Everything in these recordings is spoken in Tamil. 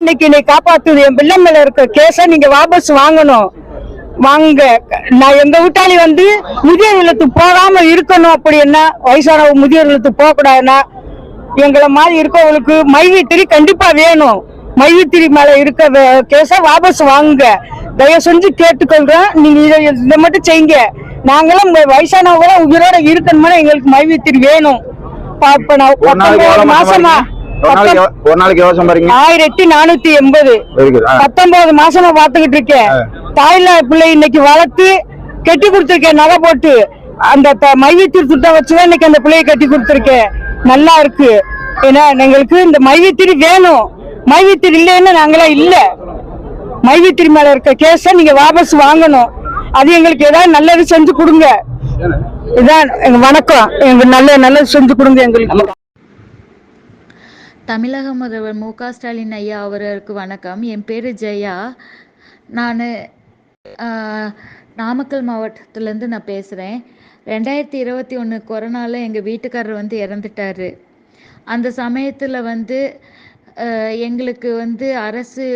இன்னைக்கு நீ காப்பாத்துது. என் பிள்ளை மேல இருக்க கேஸ நீங்க வாபஸ் வாங்கணும். வாங்க. நான் எங்க வீட்டாளி வந்து முதியோர் இல்லத்துக்கு போகாம இருக்கணும் அப்படின்னா வயசான முதியோர் இல்லத்துக்கு போக கூடாதுன்னா எங்களை மாதிரி இருக்கவங்களுக்கு மைவித்திரி கண்டிப்பா வேணும். மைவித்திரி மேல இருக்க கேஸ வாபஸ் வாங்குங்க தயவு செஞ்சு கேட்டுக்கொள்றேன் நீங்க இதை இதை மட்டும் செய்யுங்க. நாங்களும் உங்க வயசானவங்க உயிரோட இருக்கணும்னா எங்களுக்கு மைவித்திரி வேணும். மாசமா? ஒரு நாளைக்கு எவ்வளவு சம்பாதிக்கிறீங்க? ஆயிரத்தி நானூத்தி எண்பது. பத்தொன்பது மாசமா பாத்துக்கிட்டு இருக்கேன். தாய்ல பிள்ளை இன்னைக்கு வளர்த்து கட்டி கொடுத்துருக்கேன் நகை போட்டு. அந்த மையத்திரி திட்டம் வச்சுதான் இன்னைக்கு அந்த பிள்ளையை கட்டி கொடுத்துருக்கேன். நல்லா இருக்கு. ஏன்னா எங்களுக்கு இந்த மையத்திரி வேணும். மையத்திரி இல்லைன்னு நாங்களாம் இல்ல. மையத்திரி மேல இருக்க கேஸ நீங்க வாபஸ் வாங்கணும். அது எங்களுக்கு ஏதாவது நல்லது செஞ்சு கொடுங்க. இதான் எங்க வணக்கம். எங்க நல்ல நல்லது செஞ்சு கொடுங்க எங்களுக்கு. தமிழக முதல்வர் மு க ஸ்டாலின் ஐயா அவருக்கு வணக்கம். என் பேர் ஜெயா. நான் நாமக்கல் மாவட்டத்துலேருந்து நான் பேசுகிறேன் ரெண்டாயிரத்தி இருபத்தி ஒன்று கொரோனாவில் எங்கள் வீட்டுக்காரர் வந்து இறந்துட்டாரு. அந்த சமயத்தில் வந்து எங்களுக்கு வந்து அரசு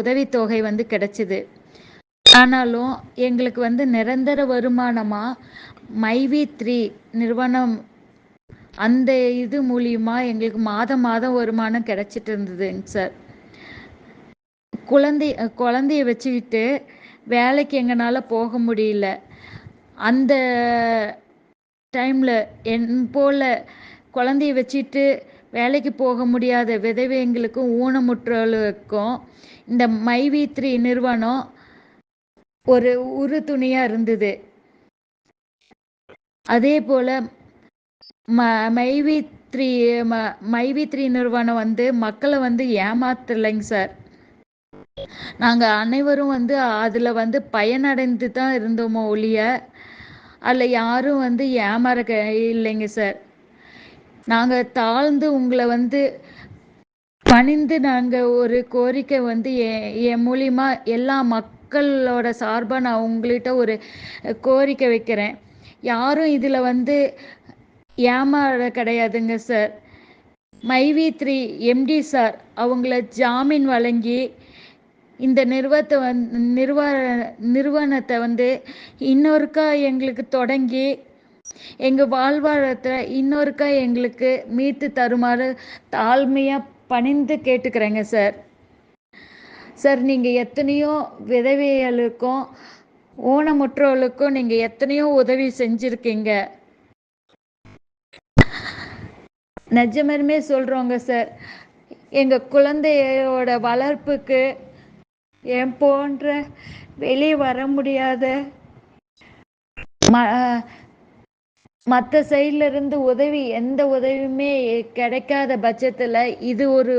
உதவித்தொகை வந்து கிடைச்சிது. ஆனாலும் எங்களுக்கு வந்து நிரந்தர வருமானமாக மைவி த்ரீ நிறுவனம் அந்த இது மூலியமா எங்களுக்கு மாதம் மாதம் வருமானம் கிடைச்சிட்டு இருந்ததுங்க சார். குழந்தை குழந்தைய வச்சுக்கிட்டு வேலைக்கு எங்களால் போக முடியல. அந்த டைமில் என் போல் குழந்தைய வச்சுட்டு வேலைக்கு போக முடியாத விதவைங்களுக்கும் ஊனமுற்றோர்களுக்கும் இந்த மைவி த்ரீ நிறுவனம் ஒரு உறுதுணையாக இருந்தது. அதே போல் ம மைவி த்ரீ ம மைவி த்ரீ நிறுவனம் வந்து மக்களை வந்து ஏமாத்தலைங்க சார். நாங்கள் அனைவரும் வந்து அதில் வந்து பயனடைந்து தான் இருந்தோமோ ஒழிய அதில் யாரும் வந்து ஏமாற இல்லைங்க சார். நாங்கள் தாழ்ந்து உங்களை வந்து பணிந்து நாங்கள் ஒரு கோரிக்கை வந்து என் மூலியமா எல்லா மக்களோட சார்பாக நான் உங்கள்கிட்ட ஒரு கோரிக்கை வைக்கிறேன். யாரும் இதில் வந்து ஏமாற கிடையாதுங்க சார் மைவி த்ரீ எம்டி சார் அவங்கள ஜாமீன் வழங்கி இந்த நிறுவத்தை வந் நிறுவ நிறுவனத்தை வந்து இன்னொருக்கா எங்களுக்கு தொடங்கி எங்கள் வாழ்வாரத்தை இன்னொருக்கா எங்களுக்கு மீட்டு தருமாறு தாழ்மையாக பணிந்து கேட்டுக்கிறேங்க சார் சார் நீங்கள் எத்தனையோ விதவைகளுக்கும் ஊனமுற்றோர்களுக்கும் நீங்கள் எத்தனையோ உதவி செஞ்சுருக்கீங்க. நிஜமாலுமே சொல்கிறோங்க சார். எங்கள் குழந்தையோட வளர்ப்புக்கு என் போன்ற வெளியே வர முடியாத ம மற்ற சைடில் இருந்து உதவி எந்த உதவியுமே கிடைக்காத பட்சத்தில் இது ஒரு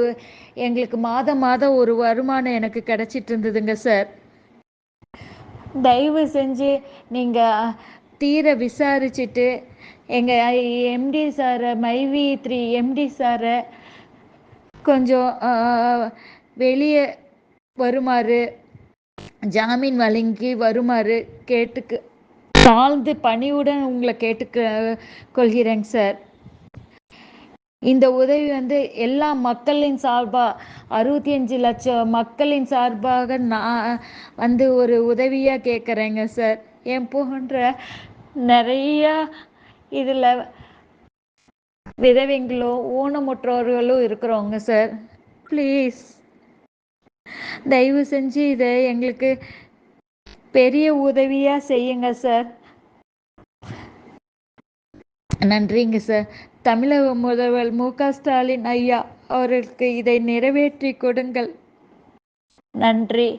எங்களுக்கு மாதம் மாதம் ஒரு வருமானம் எனக்கு கிடைச்சிட்டு இருந்ததுங்க சார். தயவு செஞ்சு நீங்கள் தீர விசாரிச்சுட்டு எங்கள் எம்டி சாரை மைவி த்ரீ எம்டி சாரை கொஞ்சம் வெளியே வருமாறு ஜாமீன் வழங்கி வருமாறு கேட்டுக்கு தாழ்ந்து பணிவுடன் உங்களை கேட்டுக்க கொள்கிறேங்க சார். இந்த உதவி வந்து எல்லா மக்களின் சார்பாக அறுபத்தி அஞ்சு லட்சம் மக்களின் சார்பாக நான் வந்து ஒரு உதவியாக கேட்குறேங்க சார். என் போன்ற நிறையா இதில் விதவைங்களோ ஊனமுற்றோர்களும் இருக்கிறோங்க சார் ப்ளீஸ் தயவு செஞ்சு இதை எங்களுக்கு பெரிய உதவியாக செய்யுங்க சார் நன்றிங்க சார் தமிழக முதல்வர் மு க ஸ்டாலின் ஐயா அவர்களுக்கு இதை நிறைவேற்றி கொடுங்கள். நன்றி.